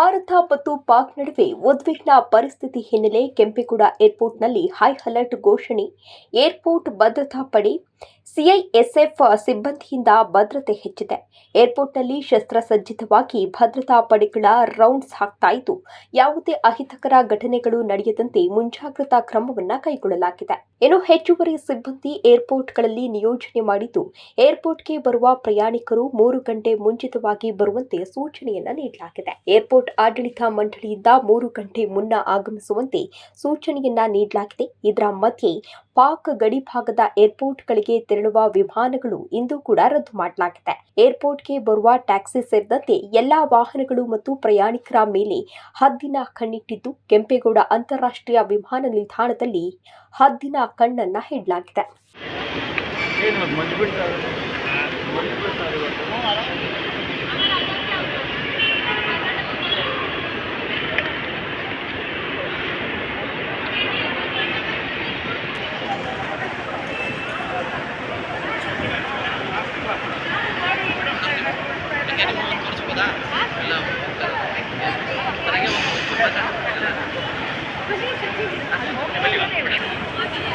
ಭಾರತ ಮತ್ತು ಪಾಕ್ ನಡುವೆ ಉದ್ವಿಗ್ನ ಪರಿಸ್ಥಿತಿ ಹಿನ್ನೆಲೆ ಕೆಂಪೇಗೌಡ ಏರ್ಪೋರ್ಟ್ನಲ್ಲಿ ಹೈ ಅಲರ್ಟ್ ಘೋಷಣೆ. ಏರ್ಪೋರ್ಟ್ ಭದ್ರತಾ ಪಡೆ ಸಿಐಎಸ್ಎಫ್ ಸಿಬ್ಬಂದಿಯಿಂದ ಭದ್ರತೆ ಹೆಚ್ಚಿದೆ. ಏರ್ಪೋರ್ಟ್ನಲ್ಲಿ ಶಸ್ತ್ರಸಜ್ಜಿತವಾಗಿ ಭದ್ರತಾ ಪಡೆಗಳ ರೌಂಡ್ಸ್ ಹಾಕ್ತಾ ಇದ್ದು, ಯಾವುದೇ ಅಹಿತಕರ ಘಟನೆಗಳು ನಡೆಯದಂತೆ ಮುಂಜಾಗ್ರತಾ ಕ್ರಮವನ್ನು ಕೈಗೊಳ್ಳಲಾಗಿದೆ. ಇನ್ನು ಹೆಚ್ಚುವರಿ ಸಿಬ್ಬಂದಿ ಏರ್ಪೋರ್ಟ್ಗಳಲ್ಲಿ ನಿಯೋಜನೆ ಮಾಡಿದ್ದು, ಏರ್ಪೋರ್ಟ್ಗೆ ಬರುವ ಪ್ರಯಾಣಿಕರು ಮೂರು ಗಂಟೆ ಮುಂಚಿತವಾಗಿ ಬರುವಂತೆ ಸೂಚನೆಯನ್ನ ನೀಡಲಾಗಿದೆ. ಏರ್ಪೋರ್ಟ್ ಆಡಳಿತ ಮಂಡಳಿಯಿಂದ ಮೂರು ಗಂಟೆ ಮುನ್ನ ಆಗಮಿಸುವಂತೆ ಸೂಚನೆಯನ್ನ ನೀಡಲಾಗಿದೆ. ಇದರ ಮಧ್ಯೆ ಪಾಕ್ ಗಡಿ ಭಾಗದ ಏರ್ಪೋರ್ಟ್ಗೆ ತೆರಳುವ ವಿಮಾನಗಳು ಇಂದು ಕೂಡ ರದ್ದು ಮಾಡಲಾಗಿದೆ. ಏರ್ಪೋರ್ಟ್ಗೆ ಬರುವ ಟ್ಯಾಕ್ಸಿ ಸೇರಿದಂತೆ ಎಲ್ಲಾ ವಾಹನಗಳು ಮತ್ತು ಪ್ರಯಾಣಿಕರ ಮೇಲೆ ಹದ್ದಿನ ಕಣ್ಣಿಟ್ಟಿದ್ದು ಕೆಂಪೇಗೌಡ ಅಂತಾರಾಷ್ಟ್ರೀಯ ವಿಮಾನ ನಿಲ್ದಾಣದಲ್ಲಿ ಹದ್ದಿನ ಕಣ್ಣನ್ನ ಹಿಡಲಾಗಿದೆ. Così, così, così.